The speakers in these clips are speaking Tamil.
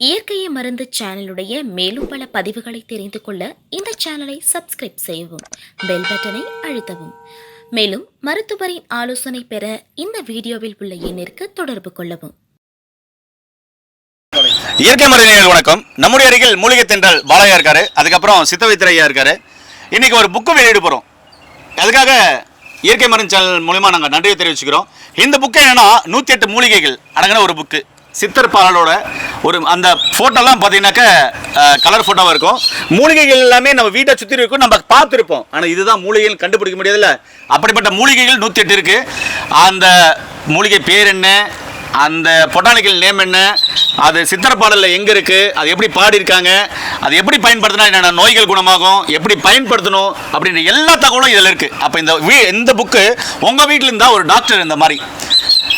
இயற்கையை மருந்து சேனலுடைய மேலும் பல பதிவுகளை தெரிந்து கொள்ள இந்த சேனலை சப்ஸ்கிரைப் செய்யவும் பெல் பட்டனை அழுத்தவும். மேலும் மருத்துவரின் ஆலோசனை பெற இந்த வீடியோவில் உள்ள எண்ணிற்கு தொடர்பு கொள்ளவும். இயற்கை மருந்து வணக்கம். நம்முடைய அருகில் மூலிகை தென்றல் பாலையா இருக்காரு. அதுக்கப்புறம் சித்தவைத்திரையா இருக்காரு. இன்னைக்கு ஒரு புக்கு வெளியிட போறோம். அதுக்காக இயற்கை மருந்து சேனல் மூலமா நாங்கள் நன்றியை தெரிவிச்சுக்கிறோம். இந்த புக்கு என்னன்னா நூற்றி எட்டு மூலிகைகள் அடங்கின ஒரு புக்கு. சித்தர் பாலோட ஒரு அந்த ஃபோட்டோலாம் பார்த்தீங்கன்னாக்க கலர் ஃபோட்டோவாக இருக்கும். மூலிகைகள் எல்லாமே நம்ம வீட்டை சுற்றி இருக்கும் நம்ம பார்த்துருப்போம். ஆனால் இதுதான் மூலிகைகள் கண்டுபிடிக்க முடியாதுல்ல. அப்படிப்பட்ட மூலிகைகள் நூற்றி எட்டு இருக்குது அந்த மூலிகை பேர் என்ன? அந்த பொட்டானிக்கல் நேம் என்ன? அது சித்தர் பாடலில் எங்கே இருக்குது அது எப்படி பாடியிருக்காங்க? அது எப்படி பயன்படுத்தினா என்னென்ன நோய்கள் குணமாகும்? எப்படி பயன்படுத்தணும்? அப்படின்ற எல்லா தகவலும் இதில் இருக்குது அப்போ இந்த வீ இந்த புக்கு உங்கள் வீட்டில் இருந்தால் ஒரு டாக்டர் இந்த மாதிரி.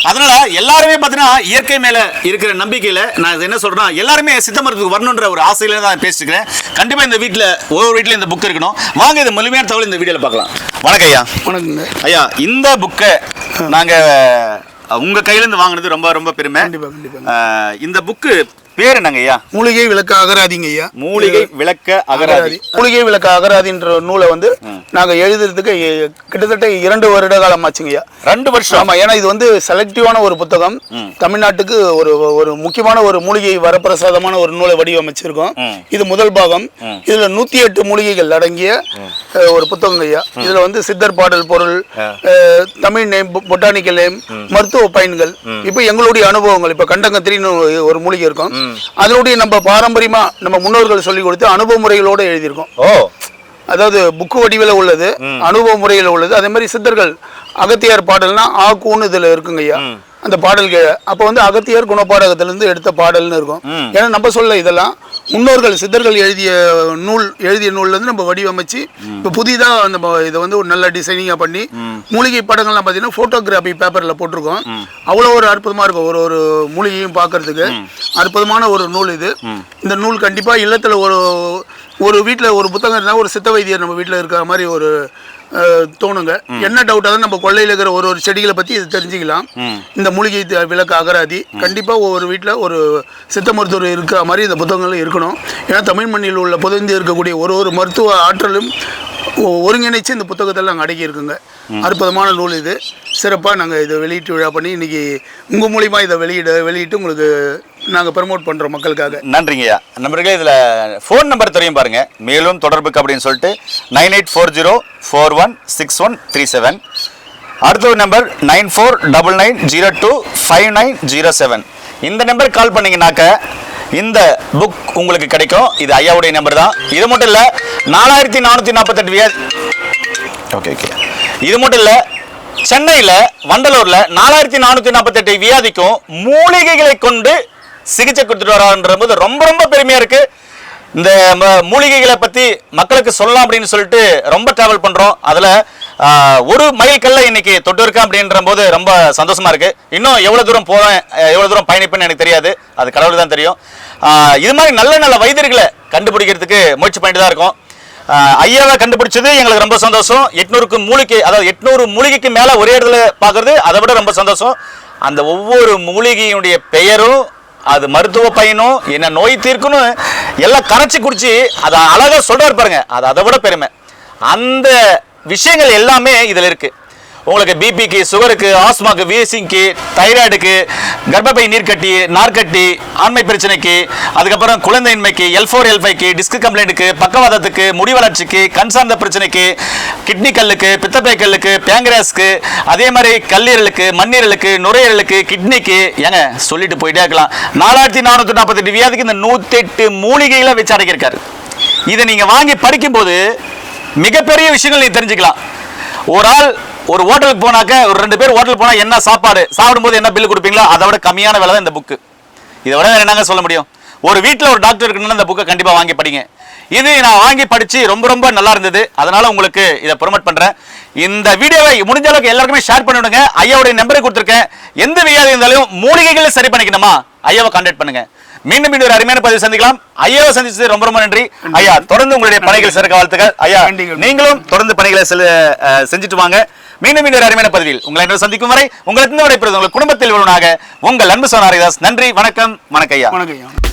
அதனால் எல்லாருமே பார்த்தீங்கன்னா இயற்கை மேலே இருக்கிற நம்பிக்கையில் நான் என்ன சொல்கிறேன்னா எல்லாருமே சித்த மருத்துவத்துக்கு வரணுன்ற ஒரு ஆசையில தான் பேசிக்கிறேன் கண்டிப்பாக இந்த வீட்டில் ஒவ்வொரு வீட்டில் இந்த புக் இருக்கணும். வாங்க இது முழுமையான தகவல் இந்த வீடியோவில் பார்க்கலாம். வணக்கம் ஐயா. வணக்கங்க ஐயா. இந்த புக்கை நாங்கள் உங்கள் கையிலேருந்து வாங்கினது ரொம்ப ரொம்ப பெருமை. கண்டிப்பா கண்டிப்பா. இந்த புக்கு பேர் என்னங்க ஐயா? மூலிகை விளக்க அகராதிங்க ஐயா. மூலிகை விளக்க அகராதி. மூலிகை விளக்க அகராதின்ற நூலை வந்து நாங்க எழுதுறதுக்கு கிட்டத்தட்ட இரண்டு வருட காலம் ஆச்சுங்க ஐயா. ரெண்டு வருஷம்? ஆமா ஏன்னா இது வந்து செலக்டிவான ஒரு புத்தகம். தமிழ்நாட்டுக்கு ஒரு ஒரு முக்கியமான ஒரு மூலிகை வரப்பிரசாதமான ஒரு நூலை வடிவமைச்சிருக்கோம். இது முதல் பாகம். இதுல நூத்தி எட்டு மூலிகைகள் அடங்கிய ஒரு புத்தகம் ஐயா. இதுல வந்து சித்தர் பாடல் பொருள் தமிழ் நேம் பொட்டானிக்கல் நேம் மருத்துவ பயன்கள் இப்ப எங்களுடைய அனுபவங்கள் இப்ப கண்டங்கத்திரின்னு ஒரு மூலிகை இருக்கும். அதனுடைய நம்ம பாரம்பரியமா நம்ம முன்னோர்கள் சொல்லி கொடுத்து அனுபவ முறைகளோட எழுதியிருக்கோம். ஓ. அதாவது புக்கு வடிவில் உள்ளது அனுபவ முறையில் உள்ளது. அதே மாதிரி சித்தர்கள் அகத்தியார் பாடல்னா ஆ கூன்னு இதுல இருக்குங்க ஐயா. அந்த பாடல்கள் அப்போ வந்து அகத்தியர் குணப்பாடகத்திலிருந்து எடுத்த பாடல்னு இருக்கும். ஏன்னா நம்ம சொல்ல இதெல்லாம் முன்னோர்கள் சித்தர்கள் எழுதிய நூல் எழுதிய நூல்ல இருந்து நம்ம வடிவமைச்சு இப்போ புதிதா நம்ம இதை வந்து ஒரு நல்ல டிசைனிங்காக பண்ணி மூலிகை படங்கள்லாம் பார்த்தீங்கன்னா ஃபோட்டோகிராஃபி பேப்பரில் போட்டிருக்கோம். அவ்வளோ ஒரு அற்புதமாக இருக்கும். ஒரு ஒரு மூலிகையும் பார்க்கறதுக்கு அற்புதமான ஒரு நூல் இது. இந்த நூல் கண்டிப்பாக இல்லத்தில் ஒரு ஒரு வீட்டில் ஒரு புத்தகம் இருந்தால் ஒரு சித்த வைத்தியர் நம்ம வீட்டில் இருக்கிற மாதிரி ஒரு தோணுங்க. என்ன டவுட்டாக தான் நம்ம கொள்ளையில் இருக்கிற ஒரு ஒரு செடிகளை பற்றி இது தெரிஞ்சுக்கலாம். இந்த மூலிகை விளக்கு அகராதி. கண்டிப்பாக ஒவ்வொரு வீட்டில் ஒரு சித்த மருத்துவர் இருக்கிற மாதிரி இந்த புத்தகங்கள் இருக்கணும். ஏன்னா தமிழ் மண்ணில் உள்ள புதைந்து இருக்கக்கூடிய ஒரு ஒரு மருத்துவ ஆற்றலும் ஒருங்கிணைச்சு இந்த புத்தகத்தில் நாங்கள் அடக்கி இருக்குங்க. அற்புதமான நூல் இது. சிறப்பாக நாங்கள் இதை வெளியீட்டு விழா பண்ணி இன்னைக்கு உங்கள் மூலிமா இதை வெளியிட வெளியிட்டு உங்களுக்கு நாங்கள் ப்ரமோட் பண்ணுறோம் மக்களுக்காக. நன்றிங்கய்யா. நம்பர்களே இதில் ஃபோன் நம்பர் தெரியும் பாருங்கள் மேலும் தொடர்புக்கு அப்படின்னு சொல்லிட்டு nine eight four zero four one six one three seven. அடுத்த ஒரு number nine four double nine zero two five nine zero seven. இந்த நம்பர் கால் பண்ணிங்கனாக்க இந்த புக் உங்களுக்கு கிடைக்கும். இது ஐயாவுடைய நம்பர் தான். இது மட்டும் இல்லை நாலாயிரத்தி நானூற்றி நாற்பத்தெட்டு வியா ஓகே ஓகே இது மட்டும் இல்லை சென்னையில் வண்டலூரில் நாலாயிரத்தி நானூற்றி நாற்பத்தெட்டு வியாதிக்கும் மூலிகைகளை கொண்டு சிகிச்சை கொடுத்துட்டு வரான்ற போது ரொம்ப ரொம்ப பெருமையாக இருக்குது இந்த மூலிகைகளை பற்றி மக்களுக்கு சொல்லலாம் அப்படின்னு சொல்லிட்டு ரொம்ப ட்ராவல் பண்ணுறோம் அதில் ஒரு மைல் கல்ல இன்னைக்கு தொட்டு இருக்கேன் அப்படின்ற போது ரொம்ப சந்தோஷமா இருக்கு. இன்னும் எவ்வளோ தூரம் போவேன் எவ்வளோ தூரம் பயணிப்பேன்னு எனக்கு தெரியாது. அது கடவுள் தான் தெரியும். இது மாதிரி நல்ல நல்ல வைத்தியர்களை கண்டுபிடிக்கிறதுக்கு முயற்சி பண்ணிட்டு தான் இருக்கோம். ஐயாவை கண்டுபிடிச்சது எங்களுக்கு ரொம்ப சந்தோஷம். எட்நூறுக்கு மூலிகை அதாவது எட்நூறு மூலிகைக்கு மேலே ஒரே இடத்துல பார்க்கறது அதை விட ரொம்ப சந்தோஷம். அந்த ஒவ்வொரு மூலிகையினுடைய பெயரும் அது மருத்துவ பயனும் என்ன நோய் தீர்க்கணும் எல்லாம் கரைச்சி குடிச்சு அதை அழகாக சொல்றாரு பாருங்க. அது அதை விட பெருமை. அந்த விஷயங்கள் எல்லாமே இதில் இருக்கு. உங்களுக்கு பிபிக்கு சுகருக்கு ஆஸ்மாக்கு வீசிங்க்கு தைராய்டுக்கு கர்ப்பப்பை நீர்க்கட்டி நார்க்கட்டி ஆண்மை பிரச்சனைக்கு அதுக்கப்புறம் குழந்தையின்மைக்கு எல் ஃபோர் எல் ஃபைவ்க்கு டிஸ்க் கம்ப்ளைண்ட்டுக்கு பக்கவாதத்துக்கு முடி வளர்ச்சிக்கு கண் சார்ந்த பிரச்சனைக்கு கிட்னி கல்லுக்கு பித்தப்பை கல்லுக்கு பேங்கராஸ்க்கு அதே மாதிரி கல்லீரலுக்கு மண்ணீரலுக்கு நுரையீரலுக்கு கிட்னிக்கு ஏங்க சொல்லிட்டு போயிட்டே இருக்கலாம். நாலாயிரத்தி நானூற்றி நாற்பத்தெட்டு வியாதிக்கு இந்த நூற்றெட்டு மூலிகைகளை வச்சு அடக்கியிருக்காரு. இதை நீங்கள் வாங்கி படிக்கும்போது மிகப்பெரிய விஷயங்கள் நீ தெரிஞ்சுக்கலாம். ஒரு ஆள் ஒரு ஹோட்டலுக்கு போனாக்க ஒரு ரெண்டு பேர் ஹோட்டலுக்கு போனால் என்ன சாப்பாடு? சாப்பிடும்போது என்ன பில்லு கொடுப்பீங்களோ? அதை விட கம்மியான விலை தான் இந்த புக்கு இதை விட வேற என்னங்க சொல்ல முடியும்? ஒரு வீட்டில் ஒரு டாக்டர் இருக்குன்னு இந்த புக்கை கண்டிப்பாக வாங்கி படிங்க. இது நான் வாங்கி படித்து ரொம்ப ரொம்ப நல்லா இருந்தது. அதனால உங்களுக்கு இதை ப்ரொமோட் பண்ணுறேன் இந்த வீடியோவை முடிஞ்ச அளவுக்கு எல்லாருக்குமே ஷேர் பண்ணிவிடுங்க. ஐயாவுடைய நம்பரை கொடுத்துருக்கேன். எந்த வியாதி இருந்தாலும் மூலிகைகளை சரி பண்ணிக்கணுமா? ஐயாவை கான்டாக்ட் பண்ணுங்கள் மீண்டும் மீண்டும் ஒரு அருமையான பதிவு சந்திக்கலாம். ஐயாவை சந்திச்சது ரொம்ப ரொம்ப நன்றி. ஐயா தொடர்ந்து உங்களுடைய பணிகள் சிறக்க வாழ்த்துக்கள். ஐயா. நீங்களும் தொடர்ந்து பணிகளை செஞ்சுட்டு வாங்க. மீண்டும் மீண்டும் ஒரு அருமையான பதிவில் உங்களை இன்று சந்திக்கும் வரை உங்களுக்கு விடைபெறுவது உங்கள் குடும்பத்தில் ஒருவனாக உங்கள் அன்பு சோனாரிதாஸ் நன்றி வணக்கம் வணக்கம் ஐயா. வணக்கம்